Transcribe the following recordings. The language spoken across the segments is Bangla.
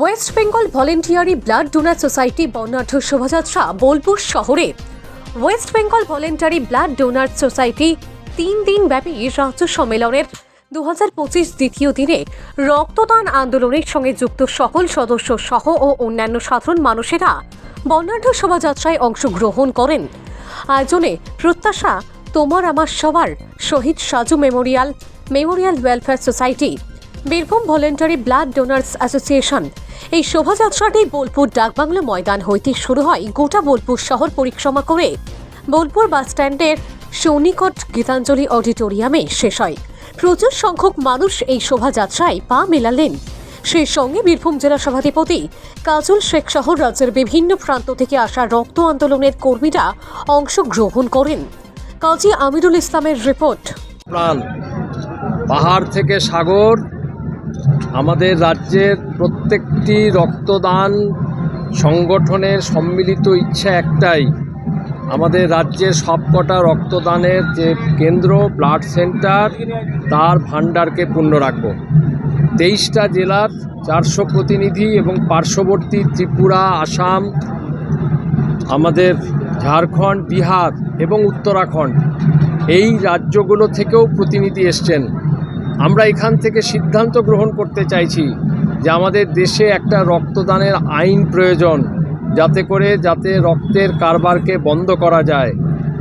West Bengal voluntary blood donor society বর্ণাঢ্য শোভাযাত্রা বোলপুর শহরে। West Bengal voluntary blood donor society তিন দিন ব্যাপী রাজ্য সম্মেলনের দু দ্বিতীয় দিনে রক্তদান আন্দোলনের সঙ্গে যুক্ত সকল সদস্য সহ ও অন্যান্য সাধারণ মানুষেরা বর্ণাঢ্য শোভাযাত্রায় অংশগ্রহণ করেন। আয়োজনে প্রত্যাশা, তোমার আমার সবার, Shahid Saju memorial memorial welfare society Birbhum voluntary blood donors association. এই শোভাযাত্রাটি বোলপুর ডাকবাংলো ময়দান হইতে শুরু হয়। গোটা বোলপুর শহর পরিক্রমা করে বোলপুর বাসস্ট্যান্ডের সৌনিকট গীতাঞ্জলি অডিটোরিয়ামে শেষ হয়। প্রচুর সংখ্যক মানুষ এই শোভাযাত্রায় পা মেলালেন। সেই সঙ্গে বীরভূম জেলা সভাধিপতি কাজল শেখ সহ রাজ্যের বিভিন্ন প্রান্ত থেকে আসা রক্ত আন্দোলনের কর্মীরা অংশগ্রহণ করেন। কাজী আমিরুল ইসলামের রিপোর্ট। পাহাড় থেকে সাগর আমাদের রাজ্যের প্রত্যেকটি রক্তদান সংগঠনের সম্মিলিত ইচ্ছা একটাই। আমাদের রাজ্যের সবকটা রক্তদানের যে কেন্দ্র, ব্লাড সেন্টার, তার ভাণ্ডারকে পূর্ণ রাখব। তেইশটা জেলার চারশো প্রতিনিধি এবং পার্শ্ববর্তী ত্রিপুরা, আসাম, আমাদের ঝাড়খণ্ড, বিহার এবং উত্তরাখণ্ড এই রাজ্যগুলো থেকেও প্রতিনিধি এসছেন। আমরা এখান থেকে সিদ্ধান্ত গ্রহণ করতে চাইছি যে আমাদের দেশে একটা রক্তদানের আইন প্রয়োজন, যাতে করে যাতে রক্তের কারবারকে বন্ধ করা যায়।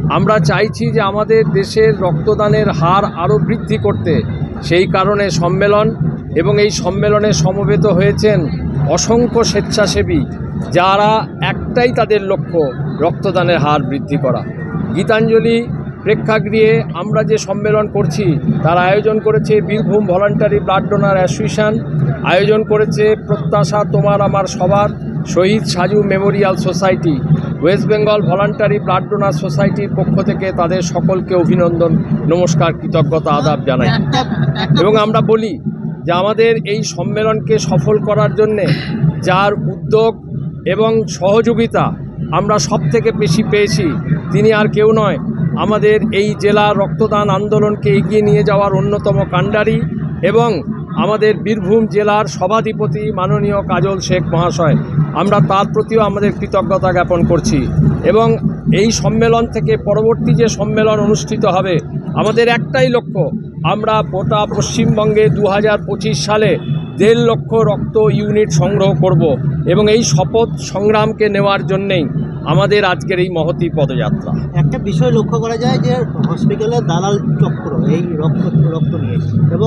আমরা চাইছি যে আমাদের দেশের রক্তদানের হার আরও বৃদ্ধি করতে। সেই কারণে সম্মেলন এবং এই সম্মেলনে সমবেত হয়েছেন অসংখ্য স্বেচ্ছাসেবী, যারা একটাই তাদের লক্ষ্য, রক্তদানের হার বৃদ্ধি করা। গীতাঞ্জলি প্রেক্ষাগৃহে আমরা যে সম্মেলন করছি, তার আয়োজন করেছে Birbhum voluntary blood donor association, আয়োজন করেছে প্রত্যাশা তোমার আমার সবার, Shahid Saju memorial society, West Bengal voluntary blood donor সোসাইটির পক্ষ থেকে তাদের সকলকে অভিনন্দন, নমস্কার, কৃতজ্ঞতা, আদাব জানাই। এবং আমরা বলি যে আমাদের এই সম্মেলনকে সফল করার জন্যে যার উদ্যোগ এবং সহযোগিতা আমরা সব থেকে বেশি পেয়েছি, তিনি আর কেউ নয় আমাদের এই জেলার রক্তদান আন্দোলনকে এগিয়ে নিয়ে যাওয়ার অন্যতম কাণ্ডারি এবং আমাদের বীরভূম জেলার সভাধিপতি মাননীয় কাজল শেখ মহাশয়। আমরা তার প্রতিও আমাদের কৃতজ্ঞতা জ্ঞাপন করছি এবং এই সম্মেলন থেকে পরবর্তী যে সম্মেলন অনুষ্ঠিত হবে, আমাদের একটাই লক্ষ্য, আমরা গোটা পশ্চিমবঙ্গে দু হাজার পঁচিশ সালে দেড় লক্ষ রক্ত ইউনিট সংগ্রহ করব এবং এই শপথ সংগ্রামকে নেওয়ার জন্যেই আমাদের আজকের এই মহতি পদযাত্রা। একটা বিষয় লক্ষ্য করা যায় যে হসপিটালে দালাল চক্র, এই রক্ত রক্ত নিয়ে। এবং